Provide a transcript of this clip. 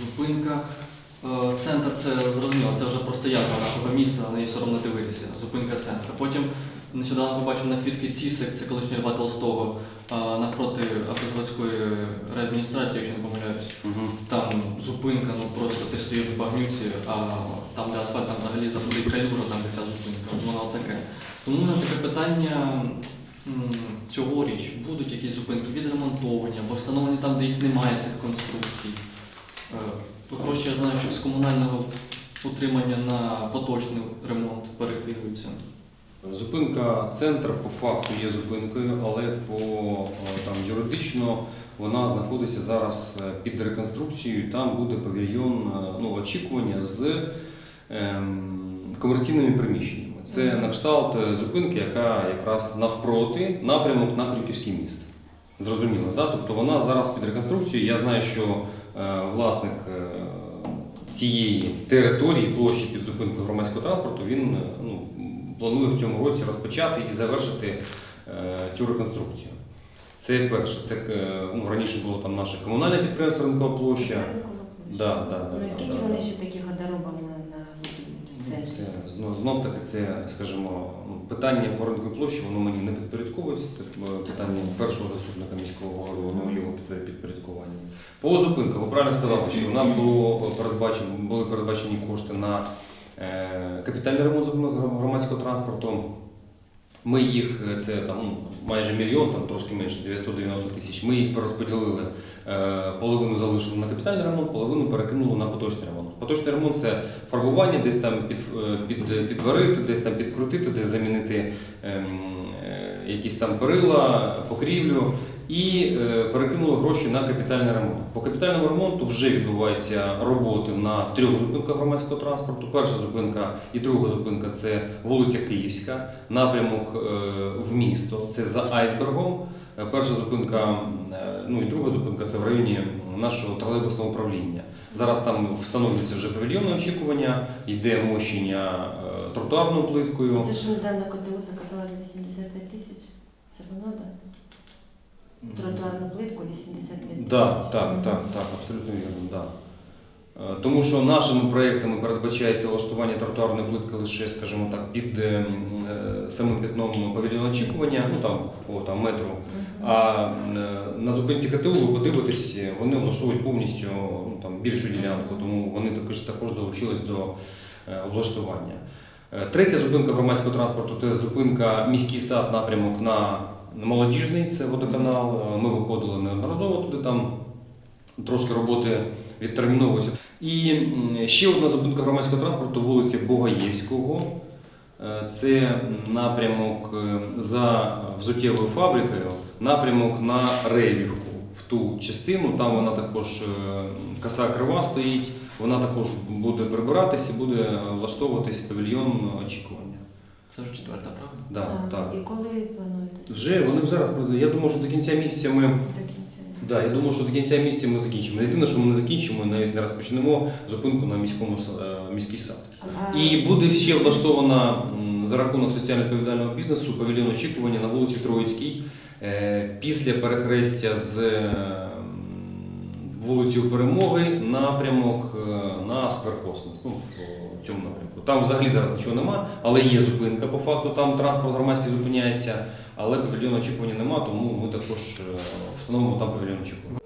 Зупинка. Е, Центр це зрозуміло, це вже просто язва нашого міста, на неї соромно дивитися. Зупинка центра. Потім нещодавно побачив на квітки Цісик, це колишній Льва Толстого, е, навпроти автозаводської реадміністрації, якщо не помиляюсь. Угу. Там зупинка, ну просто ти стоїш в багнюці, а там де асфальт там взагалі заходить калюжа, там де ця зупинка. От Воно таке. Тому мене таке питання цьогоріч будуть якісь зупинки відремонтовані або встановлені там, де їх немає цих конструкцій. Е, Тут гроші я знаю, що з комунального утримання на поточний ремонт перекидуються. Зупинка центр по факту є зупинкою, але по е, там юридично вона знаходиться зараз е, під реконструкцією. Там буде павільйон е, ну, очікування з ем, комерційними приміщеннями. Це на кшталт зупинки, яка якраз навпроти напрямок на Крюківський міст. Зрозуміло, да? Тобто вона зараз під реконструкцією. Я знаю, що е, власник е, цієї території, площі під зупинку громадського транспорту, він е, ну, планує в цьому році розпочати і завершити е, цю реконструкцію. Це перше. Це е, ну, раніше було там наше комунальне підприємство Ринкова площа. Да, да, да, Ну да, скільки да, вони да. ще таких гадоробами на, на Ну. Це знов, знов таки це, скажімо, питання по ринковій площі, воно мені не підпорядковується. Це е, питання першого заступника міського голови, воно його підпорядкування. По зупинках, ви правильно сказали, що у нас було передбачено, були передбачені кошти на е, капітальний ремонт громадського транспорту. Ми їх, е, це там ну, майже мільйон, там трошки менше, 990 тисяч. Ми їх перерозподілили, е, половину залишили на капітальний ремонт, половину перекинули на поточний ремонт. Поточний ремонт це фарбування, десь там під, е, під, підварити, десь там підкрутити, десь замінити ем, якісь там перила, покрівлю. І е, перекинули гроші на капітальний ремонт. По капітальному ремонту вже відбуваються роботи на трьох зупинках громадського транспорту. Перша зупинка і друга зупинка це вулиця Київська, напрямок е, в місто, це за айсбергом. Е, Перша зупинка, ну і друга зупинка це в районі нашого тролейбусного управління. Зараз там встановлюється вже павільйонне очікування, йде мощення тротуарною плиткою. Це ж недавно КТУ заказала за 85 тисяч. Це воно, так? Тротуарну плитку 85. Так, так, так, так, абсолютно вірно. Да. Е, Тому що нашими проєктами передбачається влаштування тротуарної плитки лише, скажімо так, під е, е, самим пятном павільйону очікування, ну там по там, метру. А е, на зупинці КТУ ви подивитесь, вони влаштовують повністю ну, там, більшу ділянку, тому вони також, також долучились до е, облаштування. Третя зупинка громадського транспорту це зупинка міський сад, напрямок на молодіжний, це водоканал. Е, Ми виходили неодноразово туди, там трошки роботи відтерміновуються. І ще одна зупинка громадського транспорту вулиця Богаєвського. Е, Це напрямок е, за взуттєвою фабрикою, напрямок на Ревівку в ту частину. Там вона також коса крива стоїть, вона також буде прибиратися, буде влаштовуватись павільйон очікування. Це вже четверта, правда? Да, так. І коли плануєте? Вже вони зараз працюють. Я думаю, що до кінця місяця ми. До кінця. Да, я думаю, що до кінця місяця ми закінчимо. Єдине, що ми не закінчимо, навіть не розпочнемо зупинку на міському с- е, міський сад. А- І буде ще влаштована м, за рахунок соціально відповідального бізнесу павільйон очікування на вулиці Троїцькій е, після перехрестя з е, м, вулицею Перемоги напрямок е, на сквер Космос. Ну, в цьому напрямку. Там взагалі зараз нічого нема, але є зупинка по факту. Там транспорт громадський зупиняється, але павільйону очікування нема, тому ми також е, встановимо там павільйон очікування.